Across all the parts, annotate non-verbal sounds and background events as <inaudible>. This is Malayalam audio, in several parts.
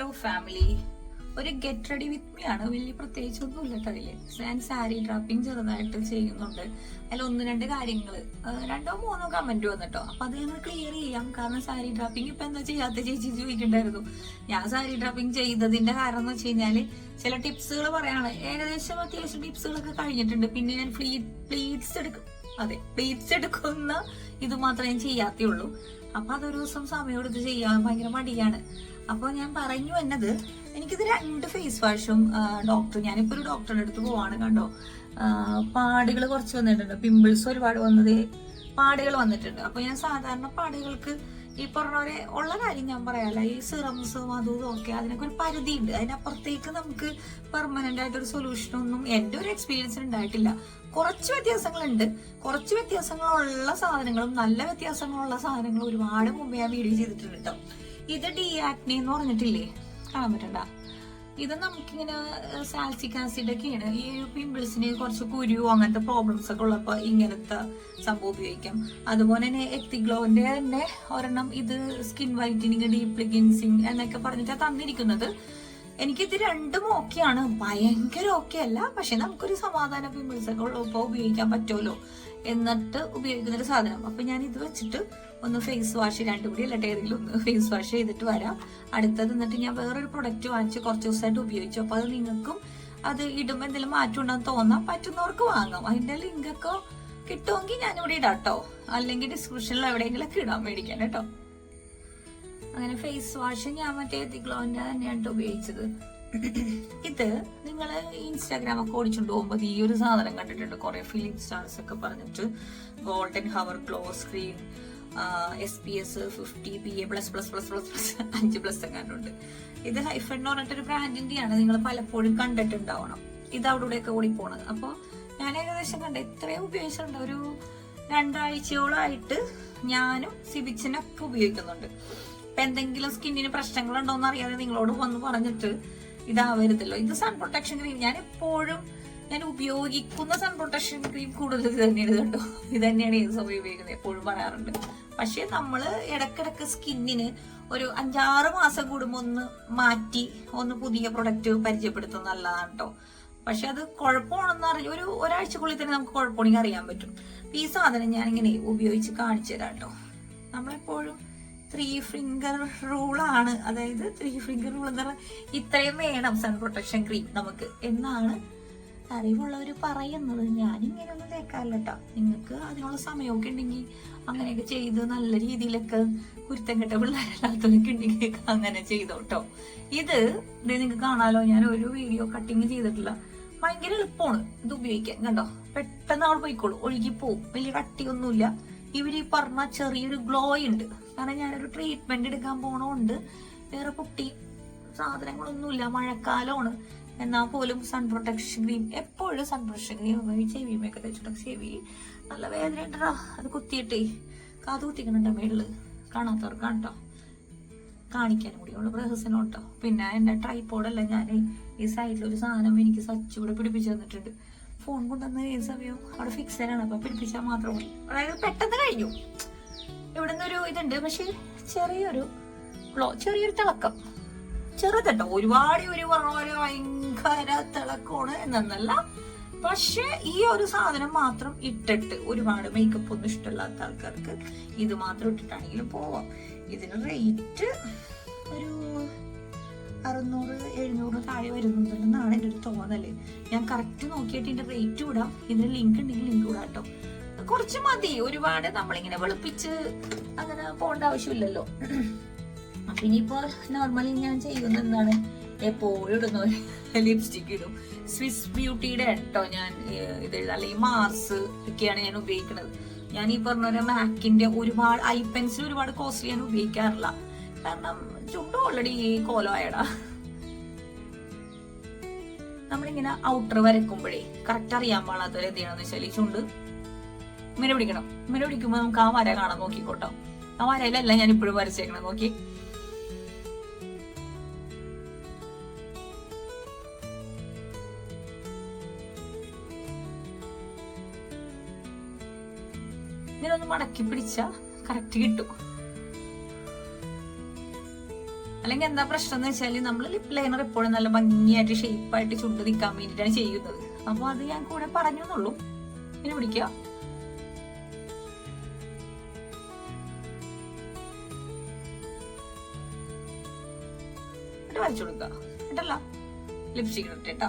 ഹലോ ഫാമിലി ഒരു ഗെറ്റ് റെഡി വിത്ത് മീ ആണ്. വലിയ പ്രത്യേകിച്ചൊന്നും ഇല്ല കേട്ടോ അതിൽ. ഞാൻ സാരി ഡ്രാപ്പിംഗ് ചെറുതായിട്ട് ചെയ്യുന്നുണ്ട്. അതിൽ ഒന്ന് രണ്ട് കാര്യങ്ങൾ രണ്ടോ മൂന്നോ കമന്റ് വന്നിട്ടോ. അപ്പൊ അത് ഞങ്ങൾ ക്ലിയർ ചെയ്യാം. കാരണം സാരി ഡ്രാപ്പിംഗ് ഇപ്പൊ എന്താ ചെയ്യാത്ത ചേച്ചി ചോദിക്കണ്ടായിരുന്നു. ഞാൻ സാരി ഡ്രാപ്പിംഗ് ചെയ്തതിന്റെ കാരണം എന്ന് വെച്ച് കഴിഞ്ഞാൽ ചില ടിപ്സുകൾ പറയാണ്. ഏകദേശം അത്യാവശ്യം ടിപ്സുകളൊക്കെ കഴിഞ്ഞിട്ടുണ്ട്. പിന്നെ ഞാൻ ഫ്ലീ പ്ലീറ്റ്സ് എടുക്കും. അതെ പ്ലീറ്റ്സ് എടുക്കുന്ന ഇത് മാത്രമേ ചെയ്യാത്തേ ഉള്ളൂ. അപ്പൊ അതൊരു ദിവസം സമയം എടുത്ത് ചെയ്യാൻ ഭയങ്കര മടിയാണ്. അപ്പൊ ഞാൻ പറഞ്ഞു എന്നത് എനിക്കിത് രണ്ട് ഫേസ് വാഷും ഡോക്ടർ ഞാനിപ്പോ ഒരു ഡോക്ടറുടെ അടുത്ത് പോവാണ് കണ്ടോ. പാടുകൾ കുറച്ച് വന്നിട്ടുണ്ട്. പിമ്പിൾസ് ഒരുപാട് വന്നത് പാടുകൾ വന്നിട്ടുണ്ട്. അപ്പൊ ഞാൻ സാധാരണ പാടുകൾക്ക് ഈ പറഞ്ഞവരെ ഉള്ള കാര്യം ഞാൻ പറയാല്ല ഈ സിറംസും അതും ഇതും ഒക്കെ അതിനൊക്കെ ഒരു പരിധി ഉണ്ട് അതിനപ്പുറത്തേക്ക് നമുക്ക് പെർമനന്റ് ആയിട്ടൊരു സൊല്യൂഷൻ ഒന്നും എന്റെ ഒരു എക്സ്പീരിയൻസ് ഉണ്ടായിട്ടില്ല. കുറച്ച് വ്യത്യാസങ്ങളുണ്ട്. കുറച്ച് വ്യത്യാസങ്ങളുള്ള സാധനങ്ങളും നല്ല വ്യത്യാസങ്ങളുള്ള സാധനങ്ങളും ഒരുപാട് മുമ്പ് ഞാൻ വീഡിയോ ചെയ്തിട്ടുണ്ട് കേട്ടോ ഇത് ഡി ആക്നെ എന്ന് പറഞ്ഞിട്ടില്ലേ? കാണാൻ പറ്റണ്ട. ഇത് നമുക്കിങ്ങനെ സാൽസിക് ആസിഡ് ഒക്കെയാണ്. ഈ പിമ്പിൾസിന് കുറച്ച് കുരു അങ്ങനത്തെ പ്രോബ്ലംസ് ഒക്കെ ഉള്ളപ്പോൾ ഇങ്ങനത്തെ സംഭവം ഉപയോഗിക്കാം. അതുപോലെ തന്നെ എത്തിഗ്ലോവിന്റെ തന്നെ ഒരെണ്ണം ഇത് സ്കിൻ വൈറ്റനിങ് ഡീപ് ക്ലിൻസിങ് എന്നൊക്കെ പറഞ്ഞിട്ടാണ് തന്നിരിക്കുന്നത്. എനിക്കിത് രണ്ടും ഓക്കെയാണ് ഭയങ്കര ഓക്കെ അല്ല. പക്ഷെ നമുക്കൊരു സമാധാന പിമ്പിൾസ് ഒക്കെ ഉള്ളപ്പോൾ ഉപയോഗിക്കാൻ പറ്റുമല്ലോ. എന്നിട്ട് ഉപയോഗിക്കുന്ന ഒരു സാധനം. അപ്പൊ ഞാൻ ഇത് വെച്ചിട്ട് ഒന്ന് ഫേസ് വാഷ് രണ്ടും കൂടി അല്ലാണ്ട് ഏതെങ്കിലും ഫേസ് വാഷ് ചെയ്തിട്ട് വരാം. അടുത്തത് എന്നിട്ട് ഞാൻ വേറൊരു പ്രൊഡക്റ്റ് വാങ്ങിച്ച് കുറച്ച് ദിവസമായിട്ട് ഉപയോഗിച്ചു. അപ്പൊ അത് നിങ്ങൾക്കും അത് ഇടുമ്പോൾ എന്തെങ്കിലും മാറ്റം ഉണ്ടെന്ന് തോന്നാം. പറ്റുന്നവർക്ക് വാങ്ങാം. അതിന്റെ ലിങ്ക് ഒക്കെ കിട്ടുമെങ്കിൽ ഞാനിവിടെ ഇടാം കേട്ടോ അല്ലെങ്കിൽ ഡിസ്ക്രിപ്ഷനിൽ എവിടെയെങ്കിലൊക്കെ ഇടാൻ മേടിക്കാൻ കേട്ടോ. അങ്ങനെ ഫേസ് വാഷ് ഞാൻ മറ്റേ ഗ്ലോന്റെ തന്നെയാണ് ഉപയോഗിച്ചത്. ഇത് നിങ്ങൾ ഇൻസ്റ്റാഗ്രാം ഒക്കെ ഓടിച്ചുകൊണ്ട് പോകുമ്പോൾ ഈ ഒരു സാധനം കണ്ടിട്ടുണ്ട്. കുറെ ഫിലിം സ്റ്റാർസ് ഒക്കെ പറഞ്ഞിട്ട്. Golden hour glow screen S P S fifty P A plus plus plus plus plus അഞ്ച് പ്ലസ് എങ്ങാനുണ്ട്. ഇത് ഹൈഫൺ എന്ന് പറഞ്ഞിട്ടൊരു ബ്രാൻഡിന്റെയാണ് നിങ്ങൾ പലപ്പോഴും കണ്ടിട്ടുണ്ടാവണം. ഇത് അവിടെ ഇവിടെയൊക്കെ ഓടി പോണത് അപ്പോൾ ഞാൻ ഏകദേശം കണ്ട ഇത്രയും ഉപയോഗിച്ചിട്ടുണ്ട്. ഒരു രണ്ടാഴ്ചയോളമായിട്ട് ഞാനും സിബിച്ചിനൊക്കെ ഉപയോഗിക്കുന്നുണ്ട്. ഇപ്പൊ എന്തെങ്കിലും സ്കിന്നിന് പ്രശ്നങ്ങളുണ്ടോ എന്ന് അറിയാതെ നിങ്ങളോട് വന്ന് പറഞ്ഞിട്ട് ഇതാവരുതല്ലോ. ഇത് സൺ പ്രൊട്ടക്ഷൻ ക്രീം. ഞാൻ എപ്പോഴും ഞാൻ ഉപയോഗിക്കുന്ന സൺ പ്രൊട്ടക്ഷൻ ക്രീം കൂടുതൽ ഇത് തന്നെയാണ് കേട്ടോ ഇത് തന്നെയാണ് ഏത് സമയം ഉപയോഗിക്കുന്നത്? എപ്പോഴും പറയാറുണ്ട്. പക്ഷെ നമ്മൾ ഇടക്കിടക്ക് സ്കിന്നിന് ഒരു അഞ്ചാറ് മാസം കൂടുമ്പോൾ ഒന്ന് മാറ്റി ഒന്ന് പുതിയ പ്രൊഡക്റ്റ് പരിചയപ്പെടുത്തുന്നത് നല്ലതാണ് കേട്ടോ പക്ഷെ അത് കുഴപ്പമാണെന്ന് അറിയാം ഒരു ഒരാഴ്ചക്കുള്ളിൽ തന്നെ നമുക്ക് കുഴപ്പമാണെങ്കിൽ അറിയാൻ പറ്റും. ഈ സാധനം ഞാൻ ഇങ്ങനെ ഉപയോഗിച്ച് കാണിച്ചു തരാം കേട്ടോ നമ്മളെപ്പോഴും ത്രീ ഫിംഗർ റൂളാണ് അതായത് ത്രീ ഫിംഗർ റൂൾ എന്ന് പറഞ്ഞാൽ ഇത്രയും വേണം സൺ പ്രൊട്ടക്ഷൻ ക്രീം നമുക്ക്. എന്നാണ് അറിവുള്ളവർ പറയുന്നത് ഞാനിങ്ങനെയൊന്നും തേക്കാറില്ല കേട്ടോ നിങ്ങൾക്ക് അതിനുള്ള സമയമൊക്കെ ഉണ്ടെങ്കിൽ അങ്ങനെയൊക്കെ ചെയ്ത് നല്ല രീതിയിലൊക്കെ കുരുത്തം കെട്ട പിള്ളേരല്ലാത്തവരൊക്കെ ഉണ്ടെങ്കിൽ അങ്ങനെ ചെയ്തോ കേട്ടോ ഇത് ഇത് നിങ്ങൾക്ക് കാണാലോ ഞാൻ ഒരു വീഡിയോ കട്ടിങ് ചെയ്തിട്ടില്ല. ഭയങ്കര എളുപ്പമാണ് ഇത് ഉപയോഗിക്കാൻ കണ്ടോ? പെട്ടെന്ന് അവിടെ പോയിക്കോളൂ. ഒഴുകി പോവും വലിയ കട്ടിയൊന്നുമില്ല. ഇവർ ഈ പറഞ്ഞ ചെറിയൊരു ഗ്ലോ ഉണ്ട്. കാരണം ഞാനൊരു ട്രീറ്റ്മെന്റ് എടുക്കാൻ പോണോണ്ട് വേറെ പൊട്ടി സാധനങ്ങളൊന്നുമില്ല. മഴക്കാലമാണ്. എന്നാൽ പോലും സൺ പ്രൊട്ടക്ഷൻ ക്രീം എപ്പോഴും സൺ പ്രൊട്ടക്ഷൻ ക്രീം ഉപയോഗിച്ച് ചെവിയുമൊക്കെ തേച്ചിട്ടൊക്കെ ചെവി നല്ല വേദന ഉണ്ടടാ. അത് കുത്തിയിട്ടേ. കാത് കുത്തിക്കണുണ്ടോ മേളിൽ? കാണാത്തവർക്ക് കേട്ടോ കാണിക്കാൻ ഉള്ള പ്രഹസനം കേട്ടോ പിന്നെ എന്റെ ട്രൈപ്പോഡല്ല ഞാൻ ഈ സൈഡിൽ ഒരു സാധനം എനിക്ക് സച്ചുകൂടെ പിടിപ്പിച്ചു തന്നിട്ടുണ്ട്. ഫോൺ കൊണ്ടുവന്ന് ഏത് സമയം അവിടെ ഫിക്സ് ചെയ്യാനാണ്. അപ്പൊ പിടിപ്പിച്ചാൽ മാത്രം മതി. അതായത് പെട്ടെന്ന് കഴിഞ്ഞു. ഇവിടെ നിന്നൊരു ഇതുണ്ട്. പക്ഷെ ചെറിയൊരു ചെറിയൊരു തിളക്കം. ചെറുതട്ടോ ഒരുപാട് ഒരു പറഞ്ഞ പോലെ ഭയങ്കര തിളക്കമാണ് എന്നല്ല പക്ഷെ ഈ ഒരു സാധനം മാത്രം ഇട്ടിട്ട് ഒരുപാട് മേക്കപ്പ് ഒന്നും ഇഷ്ടമില്ലാത്ത ആൾക്കാർക്ക് ഇത് മാത്രം ഇട്ടിട്ടാണെങ്കിലും പോവാം. ഇതിന് റേറ്റ് ഒരു അറുന്നൂറ് എഴുന്നൂറ് താഴെ വരുന്നുണ്ടെന്നാണ് എന്റെ ഒരു തോന്നൽ. ഞാൻ കറക്റ്റ് നോക്കിയിട്ട് ഇതിന്റെ റേറ്റ് വിടാം ഇതിന് ലിങ്ക് ഉണ്ടെങ്കിൽ ലിങ്ക് വിടാം കേട്ടോ. കുറച്ച് മതി. ഒരുപാട് നമ്മളിങ്ങനെ വെളുപ്പിച്ച് അങ്ങനെ പോകേണ്ട ആവശ്യമില്ലല്ലോ. അപ്പൊ ഇനിയിപ്പോ നോർമലി ഞാൻ ചെയ്യുന്ന എന്താണ് എപ്പോഴും ഇടുന്ന ലിപ്സ്റ്റിക് <laughs> ഇടും. സ്വിസ് ബ്യൂട്ടിയുടെ കേട്ടോ ഞാൻ ഇത് അല്ലെങ്കിൽ മാർസ് ഒക്കെയാണ് ഞാൻ ഉപയോഗിക്കുന്നത്. ഞാൻ ഈ പറഞ്ഞ മാക്കിന്റെ ഒരുപാട് ഐ പെൻസിൽ ഒരുപാട് കോസ്റ്റ്ലി ഞാൻ ഉപയോഗിക്കാറില്ല. കാരണം ചുണ്ട് ഓൾറെഡി കോലമായടാ നമ്മളിങ്ങനെ ഔട്ടർ വരക്കുമ്പോഴേ കറക്റ്റ് അറിയാൻ പാടാത്തവരെ എന്ത് ചെയ്യണമെന്ന് വെച്ചാൽ ഈ ചുണ്ട് മിന പിടിക്കണം. മിന പിടിക്കുമ്പോൾ നമുക്ക് ആ വര കാണാൻ നോക്കിക്കോട്ടോ. ആ വരയിലല്ല ഞാൻ ഇപ്പോഴും വരച്ചേക്കണം നോക്കി ഇങ്ങനെ ഒന്ന് മടക്കി പിടിച്ച കറക്റ്റ് കിട്ടും. അല്ലെങ്കിൽ എന്താ പ്രശ്നം എന്ന് വെച്ചാൽ നമ്മൾ ലിപ് ലൈനർ എപ്പോഴും നല്ല ഭംഗിയായിട്ട് ഷേപ്പായിട്ട് ചുണ്ട് നിൽക്കാൻ വേണ്ടിയിട്ടാണ് ചെയ്യുന്നത്. അപ്പൊ അത് ഞാൻ കൂടെ പറഞ്ഞു എന്നുള്ളൂ. ഇനി പിടിക്കുക വരച്ചു കൊടുക്കുക കേട്ടല്ല? ലിപ്സ്റ്റിക് ഇട്ടിട്ടാ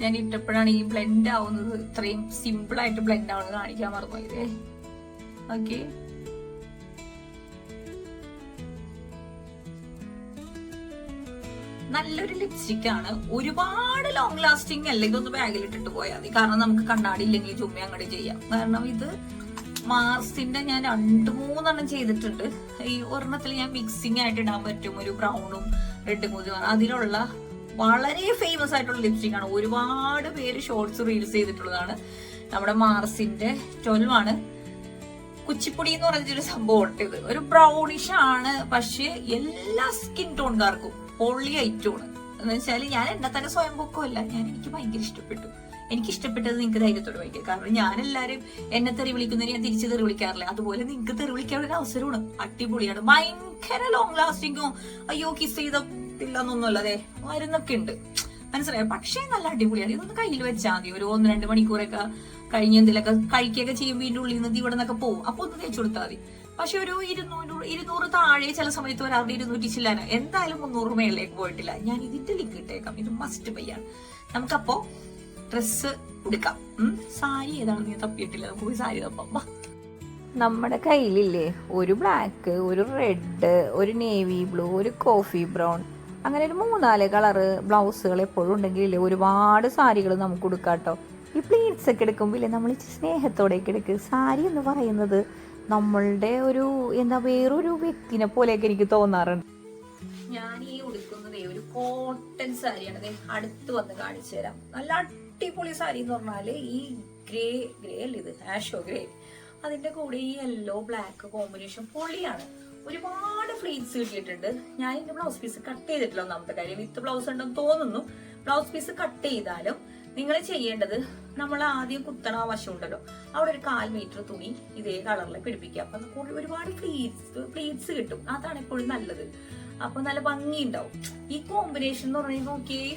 ഞാൻ ഇട്ടപ്പോഴാണ് ഈ ബ്ലെൻഡ് ആവുന്നത് ഇത്രയും സിമ്പിൾ ആയിട്ട് ബ്ലെൻഡ് ആവുന്നത് കാണിക്കാൻ മറന്നുപോയതേ. ഓക്കെ നല്ലൊരു ലിപ്സ്റ്റിക് ആണ്. ഒരുപാട് ലോങ് ലാസ്റ്റിംഗ് അല്ലെങ്കിൽ ഒന്ന് ബാഗിൽ ഇട്ടിട്ട് പോയാൽ മതി. കാരണം നമുക്ക് കണ്ണാടി ഇല്ലെങ്കിൽ ചുമ്മ അങ്ങോട്ട് ചെയ്യാം. കാരണം ഇത് മാർസിന്റെ ഞാൻ രണ്ട് മൂന്നെണ്ണം ചെയ്തിട്ടുണ്ട്. ഈ ഒരെണ്ണത്തിൽ ഞാൻ മിക്സിംഗ് ആയിട്ട് ഇടാൻ പറ്റും. ഒരു ബ്രൗണും റെഡും കൂടി അതിലുള്ള വളരെ ഫേമസ് ആയിട്ടുള്ള ലിപ്സ്റ്റിക് ആണ്. ഒരുപാട് പേര് ഷോർട്സ് റീൽസ് ചെയ്തിട്ടുള്ളതാണ്. നമ്മുടെ മാർസിന്റെ ട്വൽവ് ആണ്. കുച്ചിപ്പൊടി എന്ന് പറഞ്ഞൊരു സംഭവം ഉണ്ട് ഇത് ഒരു ബ്രൗണിഷ് ആണ് പക്ഷേ എല്ലാ സ്കിൻ ടോൺകാർക്കും പൊള്ളി ഐറ്റമാണ് എന്ന് വെച്ചാൽ ഞാൻ എന്നെ തന്നെ സ്വയം പൊക്കമല്ല ഞാൻ എനിക്ക് ഭയങ്കര ഇഷ്ടപ്പെട്ടു. എനിക്ക് ഇഷ്ടപ്പെട്ടത് നിങ്ങൾക്ക് ധൈര്യത്തോട് വായിക്കാം. കാരണം ഞാൻ എല്ലാരും എന്നെ തെറി വിളിക്കുന്നതിന് ഞാൻ തിരിച്ച് തെറി വിളിക്കാറില്ല. അതുപോലെ നിങ്ങൾക്ക് തെറി വിളിക്കാനുള്ള ഒരു അവസരമാണ് അടിപൊളിയാണ്. ഭയങ്കര ലോങ് ലാസ്റ്റിങ്ങും അയ്യോ കിസ് ചെയ്തില്ല എന്നൊന്നുമല്ല അതെ മരുന്നൊക്കെ ഉണ്ട്. മനസ്സിലായോ? പക്ഷേ നല്ല അടിപൊളിയാണ്. ഇതൊന്ന് കയ്യിൽ വെച്ചാൽ മതി. ഒരു ഒന്ന് രണ്ട് മണിക്കൂറൊക്കെ കഴിഞ്ഞ് എന്തെങ്കിലുമൊക്കെ കഴിക്കുകയൊക്കെ ചെയ്യുമ്പോൾ ഇതിന്റെ ഉള്ളിൽ നിന്ന് ഇവിടെ നിന്നൊക്കെ പോകും അപ്പൊ ഒന്ന് തേച്ചു കൊടുത്താൽ മതി. പക്ഷെ ഒരു ഇരുന്നൂറ് ഇരുന്നൂറ് താഴെ ചില സമയത്ത് വരാറുണ്ട് ഇരുന്നൂറ്റി ചില്ലാന. എന്തായാലും മുന്നൂറ് മേളിലേക്ക് പോയിട്ടില്ല. ഞാൻ ഇതിന്റെ ലിങ്ക് ഇട്ടേക്കാം. ഇത് മസ്റ്റ് പയ്യാണ് നമുക്കപ്പോ ഡ്രസ്സ് ഉടുക്കാം. സാരി ഏതാണെന്ന് ഞാൻ തപ്പിയിട്ടില്ല. നമുക്ക് പോയി സാരി തപ്പാം. നമ്മുടെ കയ്യിലില്ലേ? ഒരു ബ്ലാക്ക് ഒരു റെഡ് ഒരു നേവി ബ്ലൂ ഒരു കോഫി ബ്രൗൺ അങ്ങനെ ഒരു മൂന്നാൽ കളറ് ബ്ലൗസുകൾ എപ്പോഴും ഉണ്ടെങ്കിലേ ഒരുപാട് സാരികൾ നമുക്ക് കൊടുക്കാം കേട്ടോ. ഈ പ്ലീറ്റ്സ് ഒക്കെ എടുക്കുമ്പോൾ നമ്മൾ ഇച്ചിരി സ്നേഹത്തോടെയൊക്കെ എടുക്കുക സാരി എന്ന് പറയുന്നത് നമ്മളുടെ ഒരു എന്താ വേറൊരു വ്യക്തിനെ പോലെയൊക്കെ എനിക്ക് തോന്നാറുണ്ട്. ഞാൻ ഈ ഉടുക്കുന്നത് ഒരു കോട്ടൺ സാരിയാണ്. അടുത്ത് വന്ന് കാണിച്ചു തരാം. നല്ല അടിപൊളി സാരി എന്ന് പറഞ്ഞാൽ ഈ ഗ്രേ ഗ്രേ അല്ല ഇത്? ആഷോ ഗ്രേ അതിന്റെ കൂടെ ഈ യെല്ലോ ബ്ലാക്ക് കോമ്പിനേഷൻ പൊളിയാണ്. ഒരുപാട് ഫ്ലീറ്റ്സ് കിട്ടിയിട്ടുണ്ട്. ഞാൻ ഇതിന്റെ ബ്ലൗസ് പീസ് കട്ട് ചെയ്തിട്ടില്ല ഒന്നാമത്തെ കാര്യം. വിത്ത് ബ്ലൗസ് ഉണ്ടെന്ന് തോന്നുന്നു. ബ്ലൗസ് പീസ് കട്ട് ചെയ്താലും നിങ്ങൾ ചെയ്യേണ്ടത് നമ്മൾ ആദ്യം കുത്തണ ആ വശം ഉണ്ടല്ലോ. അവിടെ ഒരു കാൽ മീറ്റർ തുണി ഇതേ കളറിൽ പിടിപ്പിക്കുക. അപ്പൊ നമുക്ക് ഒരുപാട് പ്ലീറ്റ്സ് പ്ലീറ്റ്സ് കിട്ടും. അതാണ് എപ്പോഴും നല്ലത്. അപ്പൊ നല്ല ഭംഗി ഉണ്ടാവും. ഈ കോമ്പിനേഷൻ എന്ന് പറഞ്ഞാൽ നോക്കിയേ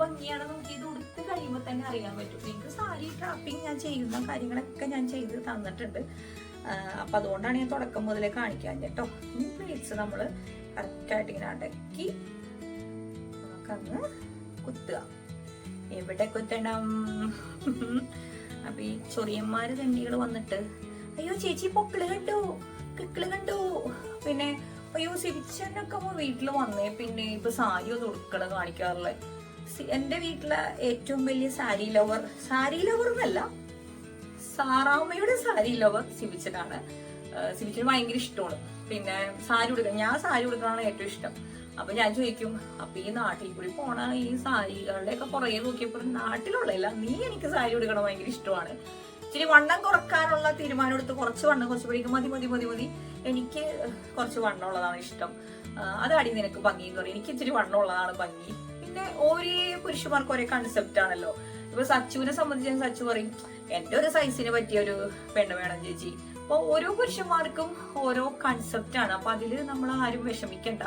ഭംഗിയാണ് നോക്കി ഇത് ഉടുത്ത് കഴിയുമ്പോൾ തന്നെ അറിയാൻ പറ്റും. നിങ്ങൾക്ക് സാരി ട്രാപ്പിംഗ് ഞാൻ ചെയ്യുന്ന കാര്യങ്ങളൊക്കെ ഞാൻ ചെയ്ത് തന്നിട്ടുണ്ട്. അപ്പൊ അതുകൊണ്ടാണ് ഞാൻ തുടക്കം മുതലേ കാണിക്കാൻ കേട്ടോ. ഈ പ്ലേറ്റ്സ് നമ്മൾ കറക്റ്റായിട്ട് ഇങ്ങനെ അടക്കി നമുക്കങ്ങ് കുത്തുക. എവിടെ കുത്തണം? അപ്പൊ ഈ ചൊറിയന്മാര് തെണ്ടികൾ വന്നിട്ട് അയ്യോ ചേച്ചി പൊക്കിൾ കണ്ടു കിക്കിൾ കണ്ടു. പിന്നെ അയ്യോ സിരിച്ചനൊക്കെ വീട്ടിൽ വന്നേ പിന്നെ ഇപ്പൊ സാരി ഒന്നും ഉടുക്കണ കാണിക്കാറില്ല എന്റെ വീട്ടിലെ ഏറ്റവും വലിയ സാരി ലവർ സാരി ലവർ എന്നല്ല സാറാമ്മയുടെ സാരി ലവർ സിബിച്ചനാണ് സിബിച്ചന് ഭയങ്കര ഇഷ്ടമാണ്. പിന്നെ സാരി ഉടുക്കണം ഞാൻ സാരി ഉടുക്കണതാണ് ഏറ്റവും ഇഷ്ടം. അപ്പൊ ഞാൻ ചോദിക്കും അപ്പൊ ഈ നാട്ടിൽ കൂടി പോണ ഈ സാരികളുടെ ഒക്കെ പുറകെ നോക്കിയപ്പോൾ നാട്ടിലുള്ളതല്ല നീ എനിക്ക് സാരി ഉടുക്കണം ഭയങ്കര ഇഷ്ടമാണ്. ഇച്ചിരി വണ്ണം കുറക്കാനുള്ള തീരുമാനം എടുത്ത് കുറച്ച് വണ്ണം കുറച്ച് പഠിക്കും മതി മതി മതി മതി. എനിക്ക് കുറച്ച് വണ്ണം ഉള്ളതാണ് ഇഷ്ടം. അതാടി നിനക്ക് ഭംഗി എന്ന് പറയും. എനിക്ക് ഇച്ചിരി വണ്ണം ഉള്ളതാണ് ഭംഗി. പിന്നെ ഓരോ പുരുഷന്മാർക്ക് ഒരേ കൺസെപ്റ്റ് ആണല്ലോ. ഇപ്പൊ സച്ചുവിനെ സംബന്ധിച്ച് സച്ചു പറയും എന്റെ ഒരു സൈസിന് പറ്റിയ ഒരു പെണ്ണ് വേണം ചേച്ചി. അപ്പൊ ഓരോ പുരുഷന്മാർക്കും ഓരോ കൺസെപ്റ്റ് ആണ്. അപ്പൊ അതിൽ നമ്മൾ ആരും വിഷമിക്കണ്ട.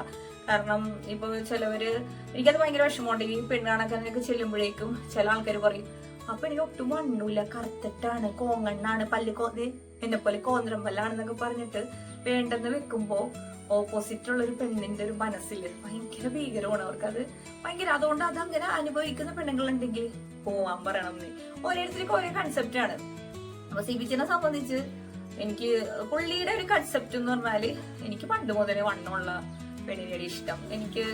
കാരണം ഇപ്പൊ ചിലവര് എനിക്കത് ഭയങ്കര വിഷമമുണ്ട്. ഈ പെണ്ണ് കാണാനൊക്കെ ചെല്ലുമ്പോഴേക്കും ചില ആൾക്കാർ പറയും അപ്പൊ എനിക്ക് ഒട്ടും വണ്ണൂല കറുത്തിട്ടാണ് കോങ്ങണ്ണാണ് പല്ല് കോ ദേ എന്നെ പോലെ കോന്തരം പല്ലാണെന്നൊക്കെ പറഞ്ഞിട്ട് വേണ്ടെന്ന് വെക്കുമ്പോ ഓപ്പോസിറ്റ് ഉള്ള ഒരു പെണ്ണിന്റെ ഒരു മനസ്സിൽ ഭയങ്കര ഭീകരമാണ് അവർക്ക്. അത് ഭയങ്കര അതുകൊണ്ട് അത് അങ്ങനെ അനുഭവിക്കുന്ന പെണ്ണുങ്ങളുണ്ടെങ്കിൽ പോവാൻ പറയണം എന്ന്. ഓരോരുത്തർക്കും ഓരോ കൺസെപ്റ്റ് ആണ്. അപ്പൊ സിബിച്ചിനെ സംബന്ധിച്ച് എനിക്ക് പുള്ളിയുടെ ഒരു കൺസെപ്റ്റ് എന്ന് പറഞ്ഞാൽ എനിക്ക് പണ്ട് മുതലേ വണ്ണമുള്ള പെണ്ണിനെയാണ് ഇഷ്ടം എനിക്ക്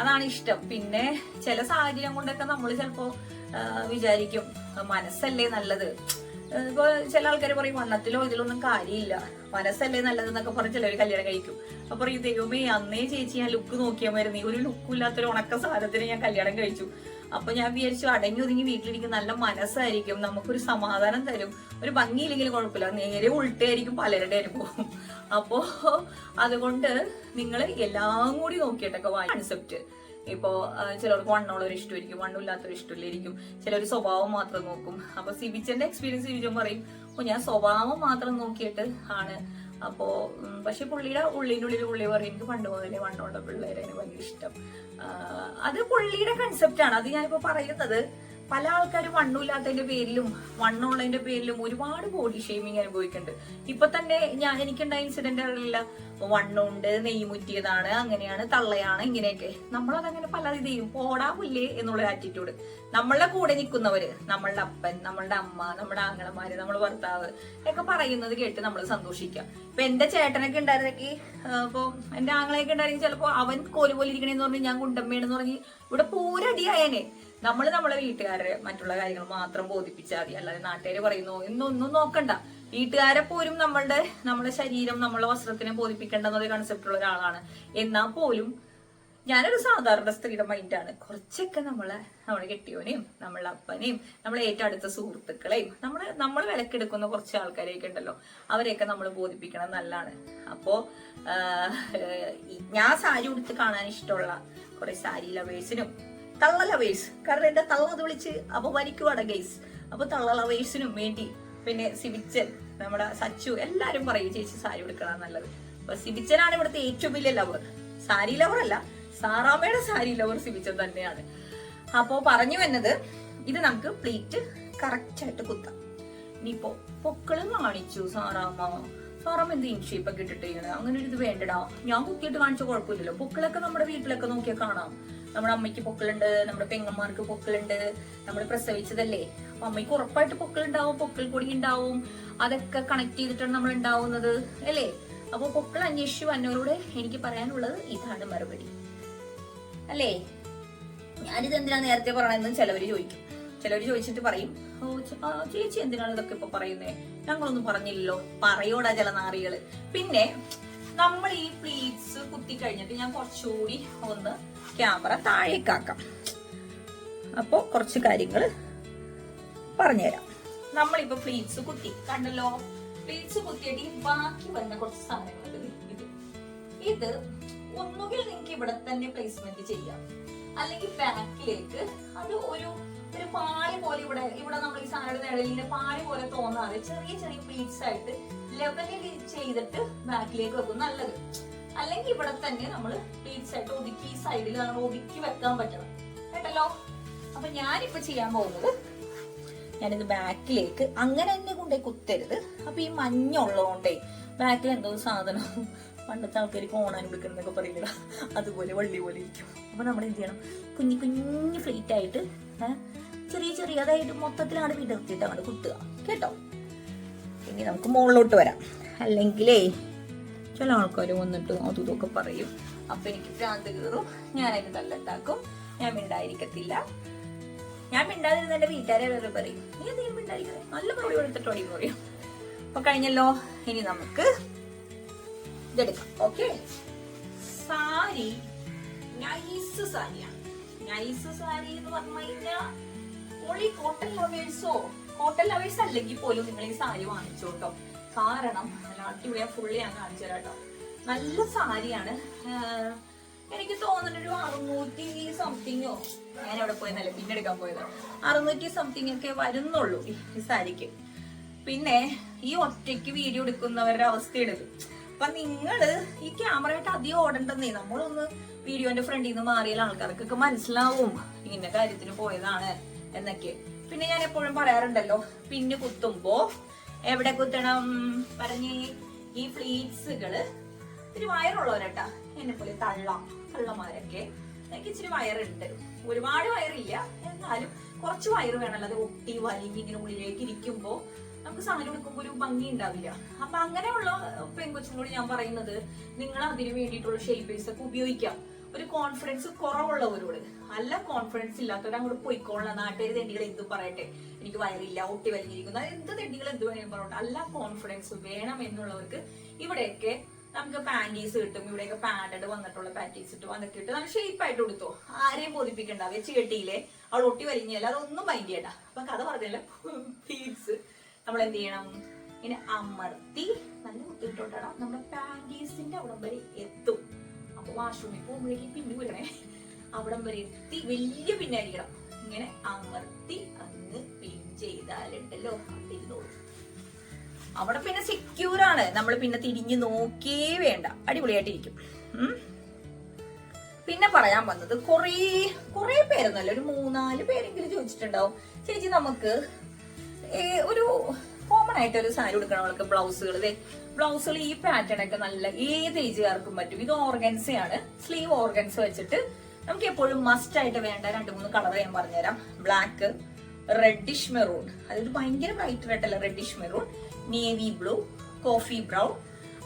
അതാണ് ഇഷ്ടം. പിന്നെ ചില സാഹചര്യം കൊണ്ടൊക്കെ നമ്മൾ ചിലപ്പോ വിചാരിക്കും മനസ്സല്ലേ നല്ലത്. ഇപ്പൊ ചില ആൾക്കാർ പറയും വണ്ണത്തിലോ ഇതിലൊന്നും കാര്യമില്ല. മനസ്സല്ലേ നല്ലത് എന്നൊക്കെ പറഞ്ഞ് ചിലർ കല്യാണം കഴിക്കും. അപ്പൊ പറയും ദൈവമേ അന്നേ ചേച്ചി ഞാൻ ലുക്ക് നോക്കിയാൽ മരുന്ന് ഒരു ലുക്കും ഇല്ലാത്തൊരു ഉണക്ക സാധനത്തിന് ഞാൻ കല്യാണം കഴിച്ചു. അപ്പൊ ഞാൻ വിചാരിച്ചു അടങ്ങി ഒതുങ്ങി വീട്ടിലിരിക്കും നല്ല മനസ്സായിരിക്കും നമുക്കൊരു സമാധാനം തരും. ഒരു ഭംഗിയില്ലെങ്കിലും കുഴപ്പമില്ല. നേരെ ഉൾട്ടായിരിക്കും പലരുടെ അനുഭവം. അപ്പോ അതുകൊണ്ട് നിങ്ങൾ എല്ലാം കൂടി നോക്കിയിട്ടൊക്കെ വായി കൺസെപ്റ്റ് ഇപ്പോ ചിലർക്ക് വണ്ണമുള്ളവർ ഇഷ്ടമായിരിക്കും വണ്ണമില്ലാത്തവർ ഇഷ്ടമില്ലായിരിക്കും. ചിലർ സ്വഭാവം മാത്രം നോക്കും. അപ്പൊ സിബിച്ചന്റെ എക്സ്പീരിയൻസ് ചോദിച്ചാൽ പറയും ഓ ഞാൻ സ്വഭാവം മാത്രം നോക്കിയിട്ട് ആണ് അപ്പോ ഉം, പക്ഷെ പുള്ളിയുടെ ഉള്ളിന്റെ ഉള്ളിൽ പുള്ളി പറയും എനിക്ക് പണ്ട് മുതലേ വണ്ണമുള്ള പിള്ളേരെ ഭയങ്കര ഇഷ്ടം. അത് പുള്ളിയുടെ കൺസെപ്റ്റാണ് അത് ഞാനിപ്പോൾ പറയുന്നത് പല ആൾക്കാരും വണ്ണമില്ലാത്തതിന്റെ പേരിലും വണ്ണമുള്ളതിന്റെ പേരിലും ഒരുപാട് ബോഡി ഷെയ്മിങ് അനുഭവിക്കുന്നുണ്ട്. ഇപ്പൊ തന്നെ ഞാൻ എനിക്കുണ്ടായ ഇൻസിഡന്റ് അറിയില്ല. വണ്ണമുണ്ട് നെയ്യ് മുറ്റിയതാണ് അങ്ങനെയാണ് തള്ളയാണ് ഇങ്ങനെയൊക്കെ. നമ്മളതങ്ങനെ പല ഇത് ചെയ്യും പോടാ പുല്ലേ എന്നുള്ള ആറ്റിറ്റ്യൂഡ് നമ്മളെ കൂടെ നിൽക്കുന്നവര് നമ്മളുടെ അപ്പൻ നമ്മളുടെ അമ്മ നമ്മുടെ ആങ്ങളമാര് നമ്മുടെ ഭർത്താവ് ഒക്കെ പറയുന്നത് കേട്ട് നമ്മൾ സന്തോഷിക്കാം. ഇപ്പൊ എന്റെ ചേട്ടനൊക്കെ ഉണ്ടായിരുന്നെങ്കിൽ ഇപ്പൊ എന്റെ ആങ്ങളെയൊക്കെ ഉണ്ടായിരുന്നെങ്കിൽ ചിലപ്പോ അവൻ കോലുപോലെ ഇരിക്കണേന്ന് പറഞ്ഞ് ഞാൻ കുണ്ടമ്മയാണെന്ന് പറഞ്ഞ് ഇവിടെ പൂരടിയായനെ. നമ്മൾ നമ്മളെ വീട്ടുകാരെ മറ്റുള്ള കാര്യങ്ങൾ മാത്രം ബോധിപ്പിച്ചാൽ മതി. അല്ലാതെ നാട്ടുകാർ പറയുന്നു എന്നൊന്നും നോക്കണ്ട. വീട്ടുകാരെ പോലും നമ്മളുടെ നമ്മളെ ശരീരം നമ്മളെ വസ്ത്രത്തിനെ ബോധിപ്പിക്കേണ്ട എന്നൊരു കൺസെപ്റ്റ് ഉള്ള ഒരാളാണ്. എന്നാൽ പോലും ഞാനൊരു സാധാരണ സ്ത്രീയുടെ മൈൻഡാണ് കുറച്ചൊക്കെ നമ്മളെ നമ്മുടെ കെട്ടിയോനെയും നമ്മളെ അപ്പനെയും നമ്മളെ ഏറ്റവും അടുത്ത സുഹൃത്തുക്കളെയും നമ്മൾ നമ്മൾ വിലക്കെടുക്കുന്ന കുറച്ച് ആൾക്കാരെയൊക്കെ ഉണ്ടല്ലോ. അവരെയൊക്കെ നമ്മൾ ബോധിപ്പിക്കണം നല്ലതാണ് അപ്പോ ഞാൻ സാരി ഉടുത്ത് കാണാൻ ഇഷ്ടമുള്ള കുറെ സാരി ലവേഴ്സിനും തള്ള ലവേഴ്സ് കാരണം എന്റെ തള്ള അത് വിളിച്ച് അപമാനിക്കുവാണ് ഗൈസ് അപ്പൊ തള്ള വേണ്ടി പിന്നെ സിബിച്ചൻ നമ്മുടെ സച്ചു എല്ലാരും പറയും ചേച്ചി സാരി ഉടുക്കണം നല്ലത്. അപ്പൊ സിബിച്ചനാണ് ഇവിടുത്തെ ഏറ്റവും വലിയ ലവർ സാരി ലവർ അല്ല സാറാമ്മയുടെ സാരി ലവർ സിബിച്ചൻ തന്നെയാണ്. അപ്പോ പറഞ്ഞു വന്നത് ഇത് നമുക്ക് പ്ലേറ്റ് കറക്റ്റ് ആയിട്ട് കുത്താം. ഇനിയിപ്പോ പൊക്കളും കാണിച്ചു സാറാമ്മ. സാറാമ്മ എന്ത് ഇൻഷേപ്പ് ഒക്കെ ഇട്ടിട്ട് ഇങ്ങനെ അങ്ങനെ ഒരു ഇത് വേണ്ടടാ. ഞാൻ കുത്തിയിട്ട് കാണിച്ച കുഴപ്പമില്ലല്ലോ. പൊക്കളൊക്കെ നമ്മുടെ വീട്ടിലൊക്കെ നോക്കിയാൽ കാണാം. നമ്മുടെ അമ്മയ്ക്ക് പൊക്കളുണ്ട് നമ്മുടെ പെങ്ങന്മാർക്ക് പൊക്കളുണ്ട് നമ്മൾ പ്രസവിച്ചതല്ലേ? അപ്പൊ അമ്മയ്ക്ക് ഉറപ്പായിട്ട് പൊക്കളുണ്ടാവും പൊക്കൾ പൊടി ഉണ്ടാവും. അതൊക്കെ കണക്ട് ചെയ്തിട്ടാണ് നമ്മൾ ഉണ്ടാവുന്നത് അല്ലേ? അപ്പൊ പൊക്കൾ അന്വേഷിച്ചു വന്നവരോട് എനിക്ക് പറയാനുള്ളത് ഇതാണ് മറുപടി. അല്ലേ? ഞാനിത് എന്തിനാ നേരത്തെ പറയണതെന്ന് ചിലവർ ചോദിക്കും. ചിലർ ചോദിച്ചിട്ട് പറയും ഓ ചേച്ചി എന്തിനാണ് ഇതൊക്കെ ഇപ്പൊ പറയുന്നേ? ഞങ്ങളൊന്നും പറഞ്ഞില്ലല്ലോ. പറയോടാ ചില നാറികൾ. പിന്നെ നമ്മൾ ഈ പ്ലീറ്റ്സ് കുത്തി കഴിഞ്ഞിട്ട് ഞാൻ കുറച്ചുകൂടി ഒന്ന് ക്യാമറ താഴേക്കാക്കാം. അപ്പോൾ കുറച്ച് കാര്യങ്ങൾ പറഞ്ഞുതരാം. നമ്മളിപ്പോ പ്ലീറ്റ്സ് കുത്തി. കണ്ടല്ലോ? പ്ലീറ്റ്സ് കുത്തിയിട്ട് ഈ ബാക്കി വരുന്ന കുറച്ച് സാധനങ്ങൾ ഇത് ഇത്. ഒന്നുകിൽ നിങ്ങൾക്ക് ഇവിടെ തന്നെ പ്ലേസ്മെന്റ് ചെയ്യാം. അല്ലെങ്കിൽ ബാക്കിലേക്ക് അത് ഒരു ഒരു പാൽ പോലെ ഇവിടെ ഇവിടെ നമ്മൾ ഈ സാധനം നിഴലിന്റെ പാൽ പോലെ തോന്നാതെ ചെറിയ ചെറിയ പ്ലീറ്റ്സ് ആയിട്ട് ലെവലിൽ ചെയ്തിട്ട് ബാക്കിലേക്ക് വെക്കും. നല്ലത്. അല്ലെങ്കിൽ ഇവിടെ തന്നെ നമ്മൾ പ്ലീറ്റ്സ് ആയിട്ട് ഒതുക്കി സൈഡിൽ നമ്മൾ ഒതുക്കി വെക്കാൻ പറ്റണം. കേട്ടല്ലോ? അപ്പൊ ഞാനിപ്പോ ചെയ്യാൻ പോകുന്നത് ഞാനിത് ബാക്കിലേക്ക് അങ്ങനെ തന്നെ കൊണ്ടേ കുത്തരുത്. അപ്പൊ ഈ മഞ്ഞ ഉള്ളതുകൊണ്ടേ ബാക്കിൽ എന്തോ സാധനം പണ്ടത്തെ ആൾക്കാർ കോണാൻ വിളിക്കണമെന്നൊക്കെ പറയില്ല അതുപോലെ വള്ളി പോലെ ഇരിക്കും. അപ്പൊ നമ്മൾ എന്ത് ചെയ്യണം? കുഞ്ഞു കുഞ്ഞു ഫ്ലീറ്റ് ആയിട്ട് ചെറിയ ചെറിയ അതായത് മൊത്തത്തിലാണ് വിടർത്തിയിട്ട് അങ്ങോട്ട് കുത്തുക. കേട്ടോ? ഇനി നമുക്ക് മുകളിലോട്ട് വരാം. അല്ലെങ്കിലേ ചില ആൾക്കാർ വന്നിട്ട് അതും ഇതൊക്കെ പറയും. അപ്പം എനിക്ക് ഭ്രാന്ത് കയറും ഞാൻ അതിന് തല്ലുണ്ടാക്കും ഞാൻ മിണ്ടായിരിക്കത്തില്ല ഞാൻ മിണ്ടാതിരുന്ന എന്റെ വീട്ടുകാരെ വേറെ പറയും നീ എന്തെങ്കിലും മിണ്ടായിരിക്കുന്നത് നല്ല മറുപടി കൊടുത്തിട്ട് ഓടി പറയും അപ്പൊ കഴിഞ്ഞല്ലോ. ഇനി നമുക്ക് ഇതെടുക്കാം. ഓക്കെ? സാരി. നൈസ് സാരിയാണ് നൈസ് സാരി എന്ന് പറഞ്ഞു കഴിഞ്ഞാൽ ഓളി കോട്ടൺ ലവേഴ്സോ? കോട്ടൺ ലവേഴ്സ് അല്ലെങ്കിൽ പോലും നിങ്ങൾ ഈ സാരി വാങ്ങിച്ചോട്ടോ. കാരണം നല്ല അടിപൊളിയാ ഫുള്ളി ഞാൻ കാണിച്ചു തരാം കേട്ടോ. നല്ല സാരിയാണ്. എനിക്ക് തോന്നുന്നു ഒരു അറുന്നൂറ്റി സംതിങ്ങോ ഞാൻ അവിടെ പോയെന്നല്ലേ പിന്നെ എടുക്കാൻ പോയത്. അറുന്നൂറ്റി സംതിങ് ഒക്കെ വരുന്നുള്ളൂ ഈ- സാരിക്ക്. പിന്നെ ഈ ഒറ്റയ്ക്ക് വീഡിയോ എടുക്കുന്നവരുടെ അവസ്ഥയുണ്ട് അപ്പൊ നിങ്ങൾ ഈ ക്യാമറയായിട്ട് അധികം ഓടണ്ടെന്നേ നമ്മളൊന്ന് വീഡിയോന്റെ ഫ്രണ്ടിൽ നിന്ന് മാറിയാൽ ആൾക്കാർക്കൊക്കെ മനസ്സിലാവും ഇന്ന കാര്യത്തിന് പോയതാണ് എന്നൊക്കെ. പിന്നെ ഞാൻ എപ്പോഴും പറയാറുണ്ടല്ലോ പിന്നെ കുത്തുമ്പോ എവിടെ കുത്തണം? പറഞ്ഞു ഈ ഫ്ലീറ്റ്സുകൾ ഇത്തിരി വയറുള്ളവരട്ടാ. എന്നെ പോലെ തള്ള തള്ളമാരൊക്കെ. എനിക്ക് ഇച്ചിരി വയറുണ്ട്. ഒരുപാട് വയറില്ല. എന്നാലും കുറച്ച് വയറ് വേണമല്ലോ. അത് ഒട്ടി വലിഞ്ഞ് ഇങ്ങനെ ഉള്ളിലേക്ക് ഇരിക്കുമ്പോ നമുക്ക് സാധനം എടുക്കുമ്പോൾ ഒരു ഭംഗി ഉണ്ടാവില്ല. അപ്പൊ അങ്ങനെയുള്ള പെൺകൊച്ചിനോട് ഞാൻ പറയുന്നത് നിങ്ങൾ അതിന് വേണ്ടിയിട്ടുള്ള ഷേപ്പേഴ്സ് ഒക്കെ ഉപയോഗിക്കാം. ഒരു കോൺഫിഡൻസ് കുറവുള്ളവരോട്. നല്ല കോൺഫിഡൻസ് ഇല്ലാത്തവർ അങ്ങോട്ട് പോയിക്കോളാം നാട്ടുകാർ എന്തെങ്കിലും എന്ത് പറയട്ടെ. എനിക്ക് വയറില്ല ഒട്ടി വലിഞ്ഞിരിക്കുന്നു. എന്ത് തെണ്ടികൾ എന്ത് വേണമെങ്കിലും പറഞ്ഞോട്ടെ. അല്ല കോൺഫിഡൻസ് വേണം എന്നുള്ളവർക്ക് ഇവിടെയൊക്കെ നമുക്ക് പാന്റീസ് കിട്ടും. ഇവിടെയൊക്കെ പാൻഡ് വന്നിട്ടുള്ള പാന്റീസ് കിട്ടും. അതൊക്കെ ഇട്ട് ഷേപ്പ് ആയിട്ട് കൊടുത്തോ ആരെയും ബോധിപ്പിക്കണ്ട. വെച്ച് കെട്ടിയില്ലേ അവൾ ഒട്ടി വലിഞ്ഞല്ല? അതൊന്നും മൈൻഡ് ചെയ്യണ്ട. അപ്പൊ കഥ പറഞ്ഞല്ലോ. പ്ലീസ് നമ്മൾ എന്ത് ചെയ്യണം? ഇങ്ങനെ അമർത്തി നല്ല കുത്തിട്ടോട്ടാണ് നമ്മുടെ പാന്റീസിന്റെ അവിടം വരെ എത്തും. അപ്പൊ വാഷ്റൂമിൽ പോകുമ്പോഴേക്കും പിന്നെ വരണേ അവിടം വരെ എത്തി. വലിയ പിന്നായിരിക്കണം. ഇങ്ങനെ അമർത്തി അങ്ങ് പിൻ ചെയ്താലുണ്ടല്ലോ. അവിടെ പിന്നെ സെക്യൂർ ആണ്. നമ്മൾ പിന്നെ തിരിഞ്ഞു നോക്കേ വേണ്ട. അടിപൊളിയായിട്ടിരിക്കും. പിന്നെ പറയാൻ വന്നത് കുറേ കുറേ പേരൊന്നല്ല ഒരു മൂന്നാൽ പേരെങ്കിലും ചോദിച്ചിട്ടുണ്ടാവും. ചേച്ചി നമുക്ക് ഒരു കോമൺ ആയിട്ട് ഒരു സാരി ഉടുക്കണവർക്ക് ബ്ലൗസുകൾ ബ്ലൗസുകൾ ഈ പാറ്റേൺ ഒക്കെ നല്ല ഏത് ഏജുകാർക്കും പറ്റും? ഇത് ഓർഗൻസയാണ്. സ്ലീവ് ഓർഗൻസ് വെച്ചിട്ട് നമുക്ക് എപ്പോഴും മസ്റ്റ് ആയിട്ട് വേണ്ട രണ്ട് മൂന്ന് കളർ ഞാൻ പറഞ്ഞുതരാം. ബ്ലാക്ക് റെഡിഷ് മെറൂൺ അതായത് ഭയങ്കര ബ്രൈറ്റ് റെഡ് അല്ല reddish maroon navy blue coffee brown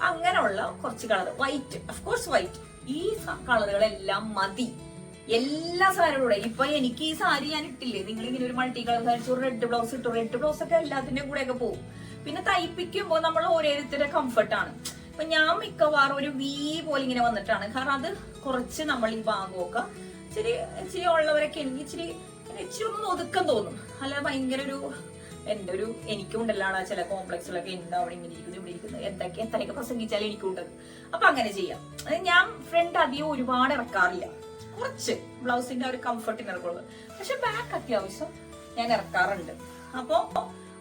അങ്ങനെയുള്ള കുറച്ച് കളർ വൈറ്റ് കോഴ്സ് വൈറ്റ് ഈ കളറുകളെല്ലാം മതി. എല്ലാ സാരിയുടെ ഇപ്പൊ എനിക്ക് ഈ സാരി ഞാൻ ഇട്ടില്ലേ? നിങ്ങൾ ഇങ്ങനെ ഒരു മൾട്ടി കളർ സാരിച്ചു റെഡ് ബ്ലൗസ് ഇട്ടു റെഡ് ബ്ലൗസ് ഒക്കെ എല്ലാത്തിന്റെ കൂടെ ഒക്കെ പോകും പിന്നെ തയ്പ്പിക്കുമ്പോൾ നമ്മൾ ഓരോരുത്തരുടെ കംഫർട്ടാണ് ഇപ്പൊ ഞാൻ മിക്കവാറും ഒരു വി പോലെ ഇങ്ങനെ വന്നിട്ടാണ്. കാരണം അത് കുറച്ച് നമ്മൾ ഈ ഭാഗമൊക്കെ ഇച്ചിരി ഇച്ചിരി ഉള്ളവരൊക്കെ എനിക്ക് ഇച്ചിരി ഇച്ചിരി ഒന്ന് ഒതുക്കം തോന്നും. അല്ല ഭയങ്കര ഒരു എന്റെ ഒരു എനിക്കും ഉണ്ടല്ലാണ് ചില കോംപ്ലക്സുകളൊക്കെ ഉണ്ട്. അവിടെ ഇങ്ങനെ ഇരിക്കുന്നു ഇവിടെ ഇരിക്കുന്നു. എന്തൊക്കെ എത്രയൊക്കെ പ്രസംഗിച്ചാലും എനിക്കുണ്ട് അപ്പൊ അങ്ങനെ ചെയ്യാം. അത് ഞാൻ ഫ്രണ്ട് അധികം ഒരുപാട് ഇറക്കാറില്ല. കുറച്ച് ബ്ലൗസിന്റെ ഒരു കംഫർട്ടിന് ഇറക്കുള്ളൂ. പക്ഷെ ബാക്ക് അത്യാവശ്യം ഞാൻ ഇറക്കാറുണ്ട്. അപ്പോ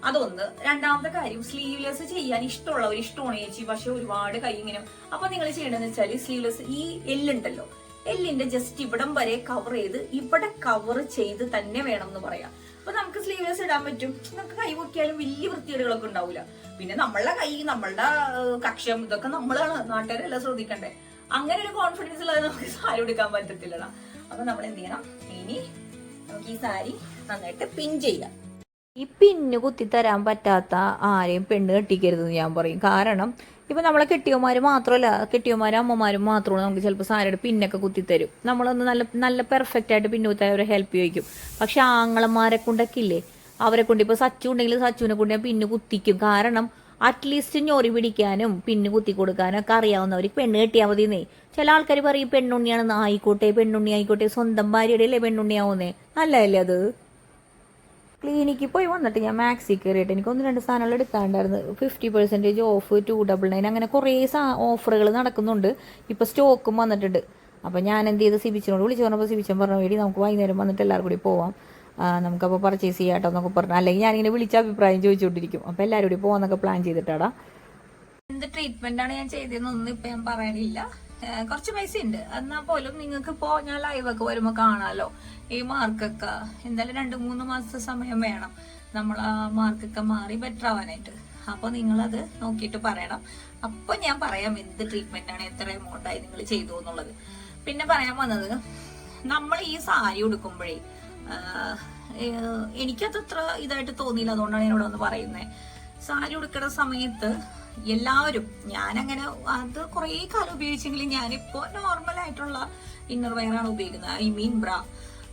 അതൊന്ന്. രണ്ടാമത്തെ കാര്യം സ്ലീവ്ലെസ് ചെയ്യാൻ ഇഷ്ടമുള്ളവർ ഇഷ്ടമാണ് ചേച്ചി. പക്ഷെ ഒരുപാട് കൈ ഇങ്ങനെ. അപ്പൊ നിങ്ങൾ ചെയ്യേണ്ടതെന്ന് വെച്ചാൽ സ്ലീവ്ലെസ് ഈ എല്ലുണ്ടല്ലോ എല്ലിന്റെ ജസ്റ്റ് ഇവിടം വരെ കവർ ചെയ്ത് ഇവിടെ കവർ ചെയ്ത് തന്നെ വേണം എന്ന് പറയാം. അപ്പൊ നമുക്ക് സ്ലീവ്ലെസ് ഇടാൻ പറ്റും. നമുക്ക് കൈ പൊക്കിയാലും വലിയ വൃത്തികേടുകളൊക്കെ ഉണ്ടാവില്ല പിന്നെ നമ്മളുടെ കൈ നമ്മളുടെ കക്ഷം ഇതൊക്കെ നമ്മളാണ്. നാട്ടുകാരെല്ലാം ശ്രദ്ധിക്കണ്ടേ? അങ്ങനെ ഒരു കോൺഫിഡൻസ് ഉള്ളത് നമുക്ക് സാരി എടുക്കാൻ പറ്റത്തില്ലടാ. അപ്പൊ നമ്മൾ എന്ത് ചെയ്യണം? ഇനി നമുക്ക് ഈ സാരി നന്നായിട്ട് പിൻ ചെയ്യാം. ഈ പിന്നു കുത്തിത്തരാൻ പറ്റാത്ത ആരെയും പെണ്ണ് കെട്ടിക്കരുത് ഞാൻ പറയും. കാരണം ഇപ്പം നമ്മളെ കെട്ടിയമാര് മാത്രമല്ല കെട്ടിയമാരും അമ്മമാരും മാത്രമാണ് നമുക്ക് ചിലപ്പോൾ സാരിയുടെ പിന്നൊക്കെ കുത്തിത്തരും നമ്മളൊന്ന് നല്ല നല്ല പെർഫെക്റ്റ് ആയിട്ട് പിന്നെ കുത്താൻ അവരെ ഹെൽപ്പ് ചോദിക്കും. പക്ഷെ ആങ്ങളമാരെ കൊണ്ടൊക്കെ ഇല്ലേ അവരെ കൊണ്ട് ഇപ്പോൾ സച്ചു ഉണ്ടെങ്കിൽ സച്ചുവിനെ കൊണ്ട് ഞാൻ പിന്നെ കുത്തിക്കും. കാരണം അറ്റ്ലീസ്റ്റ് ഞൊറി പിടിക്കാനും പിന്നെ കുത്തി കൊടുക്കാനും ഒക്കെ അറിയാവുന്നവർക്ക് പെണ്ണ് കെട്ടിയാൽ മതിയെന്നേ. ചില ആൾക്കാർ പറയും പെണ്ണുണ്ണിയാണെന്ന്. ആയിക്കോട്ടെ പെണ്ണുണ്ണി ആയിക്കോട്ടെ സ്വന്തം ഭാര്യയുടെ അല്ലേ പെണ്ണുണ്ണിയാവുന്നേ? നല്ലതല്ലേ അത്? ക്ലിനിക്കിൽ പോയി വന്നിട്ട് ഞാൻ മാക്സി കയറിയിട്ട് എനിക്ക് ഒന്ന് രണ്ട് സാധനങ്ങൾ എടുക്കാണ്ടായിരുന്നു. Fifty percentage off to double nine അങ്ങനെ കുറേ സാ ഓഫറുകൾ നടക്കുന്നുണ്ട്. ഇപ്പോൾ സ്റ്റോക്കും വന്നിട്ടുണ്ട്. അപ്പോൾ ഞാൻ എന്ത് ചെയ്ത്? സിബിച്ചിനോട് വിളിച്ചു. പറഞ്ഞപ്പോൾ സിബിച്ചൻ പറഞ്ഞു വേണ്ടി നമുക്ക് വൈകുന്നേരം വന്നിട്ട് എല്ലാവരും കൂടി പോവാം. നമുക്കപ്പോൾ പർച്ചേസ് ചെയ്യാട്ടോ എന്നൊക്കെ പറഞ്ഞു. അല്ലെങ്കിൽ ഞാനിങ്ങനെ വിളിച്ച അഭിപ്രായം ചോദിച്ചുകൊണ്ടിരിക്കും. അപ്പോൾ എല്ലാവരും കൂടി പോകാമെന്നൊക്കെ പ്ലാൻ ചെയ്തിട്ടാടാ. എന്ത് ട്രീറ്റ്മെന്റാണ് ഞാൻ ചെയ്തതെന്നൊന്നും ഇപ്പം ഞാൻ പറയാനില്ല. കുറച്ച് പൈസ ഉണ്ട് എന്നാൽ പോലും നിങ്ങൾക്ക് ഇപ്പോൾ ഞാൻ ലൈവൊക്കെ വരുമ്പോൾ കാണാമല്ലോ ഈ മാർക്കൊക്കെ എന്തായാലും രണ്ട് മൂന്ന് മാസത്തെ സമയം വേണം. നമ്മൾ ആ മാർക്കൊക്കെ മാറി ബെറ്റർ ആവാനായിട്ട്. അപ്പൊ നിങ്ങളത് നോക്കിയിട്ട് പറയണം. അപ്പോൾ ഞാൻ പറയാം എന്ത് ട്രീറ്റ്മെന്റ് ആണ് എത്ര എമൗണ്ടായി നിങ്ങൾ ചെയ്തു എന്നുള്ളത്. പിന്നെ പറയാൻ വന്നത് നമ്മൾ ഈ സാരി ഉടുക്കുമ്പോഴേ എനിക്കത് അത്ര ഇതായിട്ട് തോന്നിയില്ല. അതുകൊണ്ടാണ് ഞാൻ ഇവിടെ വന്ന് പറയുന്നത് സാരി ഉടുക്കുന്ന സമയത്ത് എല്ലാവരും. ഞാനങ്ങനെ അത് കുറേ കാലം ഉപയോഗിച്ചെങ്കിലും ഞാനിപ്പോ നോർമൽ ആയിട്ടുള്ള ഇന്നർ വെയർ ആണ് ഉപയോഗിക്കുന്നത്. ഐ മീൻ ബ്ര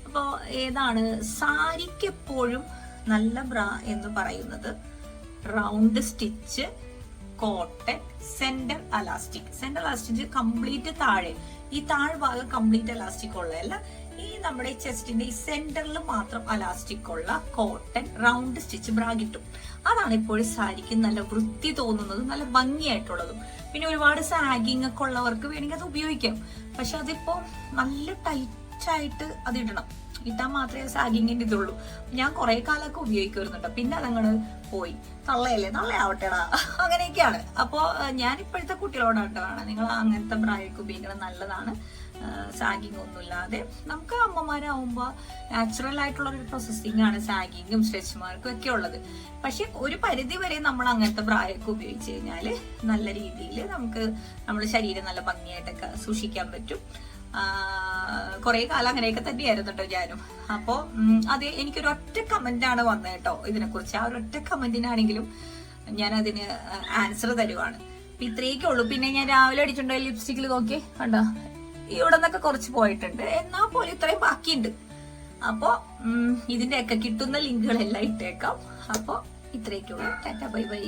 അപ്പോ ഏതാണ്? സാരിക്ക് എപ്പോഴും നല്ല ബ്ര എന്ന് പറയുന്നത് round stitch cotton centre elastic centre elastic complete താഴെ. ഈ താഴ്ഭാഗം കംപ്ലീറ്റ് അലാസ്റ്റിക് ഉള്ളതല്ല. ഈ നമ്മുടെ ചെസ്റ്റിന്റെ ഈ സെന്ററിൽ മാത്രം അലാസ്റ്റിക് ഉള്ള കോട്ടൺ റൗണ്ട് സ്റ്റിച്ച് ബ്രാ കിട്ടും. അതാണ് ഇപ്പോഴും സാരിക്ക് നല്ല വൃത്തി തോന്നുന്നത് നല്ല ഭംഗിയായിട്ടുള്ളതും. പിന്നെ ഒരുപാട് സാഗിങ് ഒക്കെ ഉള്ളവർക്ക് വേണമെങ്കിൽ അത് ഉപയോഗിക്കാം. പക്ഷെ അതിപ്പോ നല്ല ടൈറ്റായിട്ട് അത് ഇടണം. ഇട്ടാൽ മാത്രമേ സാഗിങ്ങിന്റെ ഇതുള്ളൂ. ഞാൻ കുറെ കാലമൊക്കെ ഉപയോഗിക്കുന്നുണ്ട് പിന്നെ അതങ്ങട് പോയി. തള്ളയല്ലേ? തള്ളയാവട്ടെടാ. <laughs> അങ്ങനെയൊക്കെയാണ്. അപ്പോ ഞാൻ ഇപ്പോഴത്തെ കുട്ടികളോടാണ് നിങ്ങൾ അങ്ങനത്തെ ബ്രായൊക്കെ ഉപയോഗിക്കണം നല്ലതാണ്. സാഗിങ് ഒന്നുമില്ലാതെ നമുക്ക് അമ്മമാരാവുമ്പോ നാച്ചുറൽ ആയിട്ടുള്ള ഒരു പ്രോസസ്സിംഗ് ആണ് സാഗിങ്ങും സ്ട്രെച്ച് മാർക്കും ഒക്കെ ഉള്ളത്. പക്ഷെ ഒരു പരിധി വരെ നമ്മൾ അങ്ങനത്തെ പ്രായമൊക്കെ ഉപയോഗിച്ച് കഴിഞ്ഞാൽ നല്ല രീതിയിൽ നമുക്ക് നമ്മുടെ ശരീരം നല്ല ഭംഗിയായിട്ടൊക്കെ സൂക്ഷിക്കാൻ പറ്റും. കുറെ കാലം അങ്ങനെയൊക്കെ തന്നെയായിരുന്നു കേട്ടോ ഞാനും. അപ്പോ ഉം, അത് എനിക്കൊരു ഒറ്റ കമന്റ് ആണ് വന്നത് കേട്ടോ ഇതിനെ കുറിച്ച് ആ ഒരു ഒറ്റ കമന്റിനാണെങ്കിലും ഞാൻ അതിന് ആൻസർ തരുവാണ്. ഇത്രയൊക്കെ ഉള്ളൂ. പിന്നെ ഞാൻ രാവിലെ അടിച്ചിട്ടുണ്ടോ ലിപ്സ്റ്റിക്കിൽ നോക്കി കണ്ടോ? ഇവിടെ നിന്നൊക്കെ കുറച്ച് പോയിട്ടുണ്ട്. എന്നാ പോലും ഇത്രയും ബാക്കിയുണ്ട്. അപ്പോൾ ഇതിന്റെയൊക്കെ കിട്ടുന്ന ലിങ്കുകളെല്ലാം ഇട്ടേക്കാം. അപ്പോൾ ഇത്രയൊക്കെ ഉള്ളൂ. Tata bye bye.